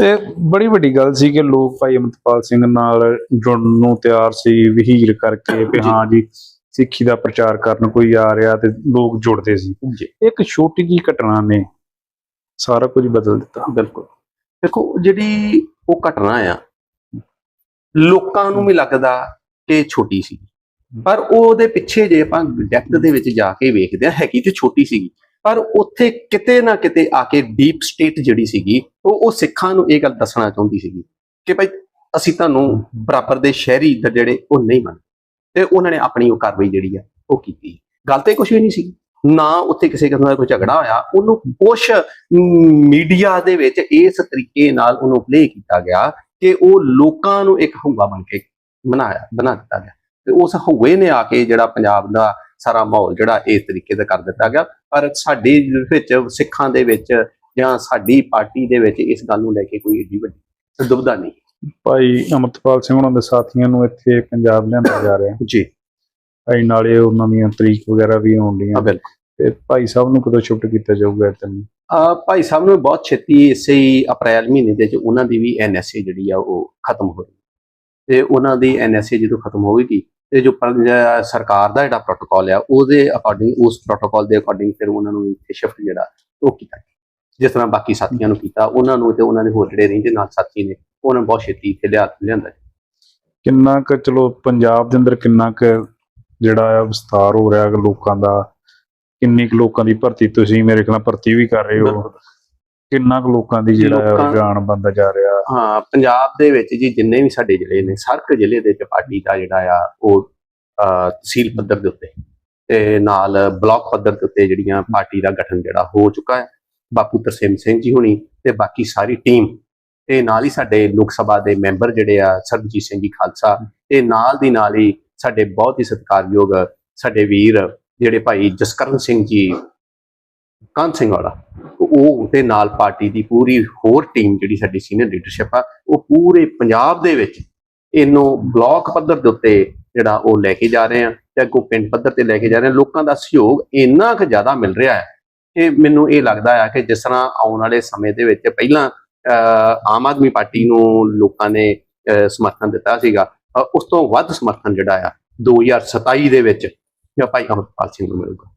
ਇਹ ਬੜੀ ਵੱਡੀ ਗੱਲ ਸੀ ਕਿ ਲੋਕ ਭਾਈ ਅਮਰਪਾਲ ਸਿੰਘ ਨਾਲ ਜੁੜਨ ਨੂੰ ਤਿਆਰ ਸੀ ਵਹੀਰ ਕਰਕੇ ਵੀ। ਹਾਂ ਜੀ ਸਿੱਖੀ ਦਾ ਪ੍ਰਚਾਰ ਕਰਨ ਕੋਈ ਆ ਰਿਹਾ ਤੇ ਲੋਕ ਜੁੜਦੇ ਸੀ। ਇੱਕ ਛੋਟੀ ਜੀ ਘਟਨਾ ਨੇ ਸਾਰਾ ਕੁਝ ਬਦਲ ਦਿੱਤਾ। ਬਿਲਕੁਲ। ਦੇਖੋ ਜਿਹੜੀ ਉਹ ਘਟਨਾ ਆ ਲੋਕਾਂ ਨੂੰ ਵੀ ਲੱਗਦਾ ਕਿ ਛੋਟੀ ਸੀ। ਪਰ ਉਹਦੇ ਪਿੱਛੇ ਜੇ ਆਪਾਂ ਡੈਪਥ ਦੇ ਵਿੱਚ ਜਾ ਕੇ ਵੇਖਦੇ ਆ ਹੈਗੀ ਤੇ ਛੋਟੀ ਸੀਗੀ। ਪਰ ਉੱਥੇ ਕਿਤੇ ਨਾ ਕਿਤੇ ਆ ਕੇ ਡੀਪ ਸਟੇਟ ਜਿਹੜੀ ਸੀਗੀ, ਉਹ ਉਹ ਸਿੱਖਾਂ ਨੂੰ ਇਹ ਗੱਲ ਦੱਸਣਾ ਚਾਹੁੰਦੀ ਸੀਗੀ ਕਿ ਭਾਈ ਅਸੀਂ ਤੁਹਾਨੂੰ ਬਰਾਬਰ ਦੇ ਸ਼ਹਿਰੀ ਦ- ਜਿਹੜੇ ਉਹ ਨਹੀਂ ਮੰਨਦੇ ਤੇ ਉਹਨਾਂ ਨੇ ਆਪਣੀ ਉਹ ਕਾਰਵਾਈ ਜਿਹੜੀ ਆ, ਉਹ ਕੀਤੀ। ਗੱਲ ਤੇ ਕੁਝ ਵੀ ਨਹੀਂ ਸੀ। ਨਾ ਉੱਥੇ ਕਿਸੇ ਕਿਸਮ ਦਾ ਕੋਈ ਝਗੜਾ ਹੋਇਆ, ਉਹਨੂੰ ਕੁਛ ਮੀਡੀਆ ਦੇ ਵਿੱਚ ਇਸ ਤਰੀਕੇ ਨਾਲ ਉਹਨੂੰ ਪਲੇ ਕੀਤਾ ਗਿਆ ਕਿ ਉਹ ਲੋਕਾਂ ਨੂੰ ਇੱਕ ਹਊਆ ਬਣ ਕੇ ਬਣਾਇਆ ਬਣਾ ਦਿੱਤਾ ਗਿਆ। ਤੇ ਉਸ ਹਊਏ ਨੇ ਆ ਕੇ ਜਿਹੜਾ ਪੰਜਾਬ ਦਾ ਸਾਰਾ ਮਾਹੌਲ ਜਿਹੜਾ ਇਸ ਤਰੀਕੇ ਦਾ ਕਰ ਦਿੱਤਾ ਗਿਆ। ਪਰ ਸਾਡੇ ਵਿੱਚ ਸਿੱਖਾਂ ਦੇ ਵਿੱਚ ਜਾਂ ਸਾਡੀ ਪਾਰਟੀ ਦੇ ਵਿੱਚ ਇਸ ਗੱਲ ਨੂੰ ਲੈ ਕੇ ਕੋਈ ਏਡੀ ਵੱਡੀ ਦੁਬਦਾ ਨਹੀਂ। ਭਾਈ ਅਮਰਪਾਲ ਸਿੰਘ ਉਹਨਾਂ ਦੇ ਸਾਥੀਆਂ ਨੂੰ ਇੱਥੇ ਪੰਜਾਬ ਲਿਆਂਦਾ ਜਾ ਰਿਹਾ। ਜੀ। ਭਾਈ ਨਾਲੇ ਉਹਨਾਂ ਦੀਆਂ ਤਰੀਕ ਵਗੈਰਾ ਵੀ ਹਾਂ ਬਿਲਕੁਲ। ਤੇ ਭਾਈ ਸਾਹਿਬ ਨੂੰ ਕਦੋਂ ਸ਼ਿਫਟ ਕੀਤਾ ਜਾਊਗਾ ਤੈਨੂੰ ਅਹ ਭਾਈ ਸਾਹਿਬ ਨੂੰ ਬਹੁਤ ਛੇਤੀ ਇਸੇ ਹੀ ਅਪ੍ਰੈਲ ਮਹੀਨੇ ਦੇ ਵਿੱਚ ਉਹਨਾਂ ਦੀ ਵੀ ਐਨਐਸਏ ਜਿਹੜੀ ਆ ਉਹ ਖਤਮ ਹੋ ਰਹੀ। ਤੇ ਉਹਨਾਂ ਦੀ ਐਨਐਸਏ ਜਦੋਂ ਖਤਮ ਹੋਵੇਗੀ ਤੇ ਜੋ ਸਰਕਾਰ ਦਾ ਜਿਹੜਾ ਪ੍ਰੋਟੋਕਾਲ ਆ ਉਹਦੇ ਅਕੋਰਡਿੰਗ ਉਸ ਪ੍ਰੋਟੋਕਾਲ ਦੇ ਅਕੋਰਡਿੰਗ ਫਿਰ ਉਹਨਾਂ ਨੂੰ ਇੱਥੇ ਸ਼ਿਫਟ ਜਿਹੜਾ ਉਹ ਕੀਤਾ। ਜਿਸ ਤਰ੍ਹਾਂ ਬਾਕੀ ਸਾਥੀਆਂ ਨੂੰ ਕੀਤਾ ਉਹਨਾਂ ਨੂੰ ਤੇ ਉਹਨਾਂ ਦੇ ਹੋਰ ਜਿਹੜੇ ਰਹਿੰਦੇ ਨਾਲ ਸਾਥੀ ਨੇ ਉਹਨਾਂ ਨੂੰ ਬਹੁਤ ਛੇਤੀ ਇੱਥੇ ਲਿਆ ਲਿਆਂਦਾ ਕਿੰਨਾ ਕੁ ਚਲੋ ਪੰਜਾਬ ਦੇ ਅੰਦਰ ਕਿੰਨਾ ਕੁ ਜਿਹੜਾ ਆ ਵਿਸਤਾਰ ਹੋ ਰਿਹਾ ਲੋਕਾਂ ਦਾ ਕਿੰਨੀ ਕੁ ਲੋਕਾਂ ਦੀ ਭਰਤੀ ਤੁਸੀਂ ਮੇਰੇ ਖਿਆਲ ਭਰਤੀ ਵੀ ਕਰ ਰਹੇ ਹੋ। ਕਿੰਨਾ ਕੁ ਲੋਕਾਂ ਦੀ ਜਿਹੜਾ ਲੋਕਾਂ- ਰੁਝਾਨ ਬੰਦਾ ਜਾ ਰਿਹਾ? ਹਾਂ ਪੰਜਾਬ ਦੇ ਵਿੱਚ ਜੀ ਜਿੰਨੇ ਵੀ ਸਾਡੇ ਜ਼ਿਲ੍ਹੇ ਨੇ ਸਰਕ ਜ਼ਿਲ੍ਹੇ ਦੇ ਵਿੱਚ ਪਾਰਟੀ ਦਾ ਜਿਹੜਾ ਆ ਉਹ ਅਹ, ਤਹਿਸੀਲ ਪੱਧਰ ਦੇ ਉੱਤੇ ਤੇ ਨਾਲ ਬਲਾਕ ਪੱਧਰ ਦੇ ਉੱਤੇ ਜਿਹੜੀਆਂ ਪਾਰਟੀ ਦਾ ਗਠਨ ਜਿਹੜਾ ਹੋ ਚੁੱਕਾ ਹੈ ਬਾਪੂ ਤਰਸੇਮ ਸਿੰਘ ਜੀ ਹੁਣੀ ਤੇ ਬਾਕੀ ਸਾਰੀ ਟੀਮ ਤੇ ਨਾਲ ਹੀ ਸਾਡੇ ਲੋਕ ਸਭਾ ਦੇ ਮੈਂਬਰ ਜਿਹੜੇ ਆ ਸਰਬਜੀਤ ਸਿੰਘ ਜੀ ਖਾਲਸਾ ਤੇ ਨਾਲ ਦੀ ਨਾਲ ਹੀ ਸਾਡੇ ਬਹੁਤ ਹੀ ਸਤਿਕਾਰਯੋਗ ਸਾਡੇ ਵੀਰ ਜਿਹੜੇ ਭਾਈ ਜਸਕਰਨ ਸਿੰਘ ਜੀ ਕਾਨ ਸਿੰਘ ਵਾਲਾ ਉਹ ਉਹਦੇ ਨਾਲ ਪਾਰਟੀ ਦੀ ਪੂਰੀ ਹੋਰ ਟੀਮ ਜਿਹੜੀ ਸਾਡੀ ਸੀਨੀਅਰ ਲੀਡਰਸ਼ਿਪ ਆ ਉਹ ਪੂਰੇ ਪੰਜਾਬ ਦੇ ਵਿੱਚ ਇਹਨੂੰ ਬਲਾਕ ਪੱਧਰ ਦੇ ਉੱਤੇ ਜਿਹੜਾ ਉਹ ਲੈ ਕੇ ਜਾ ਰਹੇ ਆ ਤੇ ਅੱਗੋਂ ਪਿੰਡ ਪੱਧਰ ਤੇ ਲੈ ਕੇ ਜਾ ਰਹੇ ਆ ਲੋਕਾਂ ਦਾ ਸਹਿਯੋਗ ਇੰਨਾ ਕੁ ਜ਼ਿਆਦਾ ਮਿਲ ਰਿਹਾ ਹੈ ਕਿ ਮੈਨੂੰ ਇਹ ਲੱਗਦਾ ਆ ਕਿ ਜਿਸ ਤਰ੍ਹਾਂ ਆਉਣ ਵਾਲੇ ਸਮੇਂ ਦੇ ਵਿੱਚ ਪਹਿਲਾਂ ਅਹ, ਆਮ ਆਦਮੀ ਪਾਰਟੀ ਨੂੰ ਲੋਕਾਂ ਨੇ ਸਮਰਥਨ ਦਿੱਤਾ ਸੀਗਾ ਉਸ ਤੋਂ ਵੱਧ ਸਮਰਥਨ ਜਿਹੜਾ ਆ 2027 ਦੇ ਵਿੱਚ ਭਾਈ ਅਮਰਪਾਲ ਸਿੰਘ ਨੂੰ ਮਿਲੂਗਾ।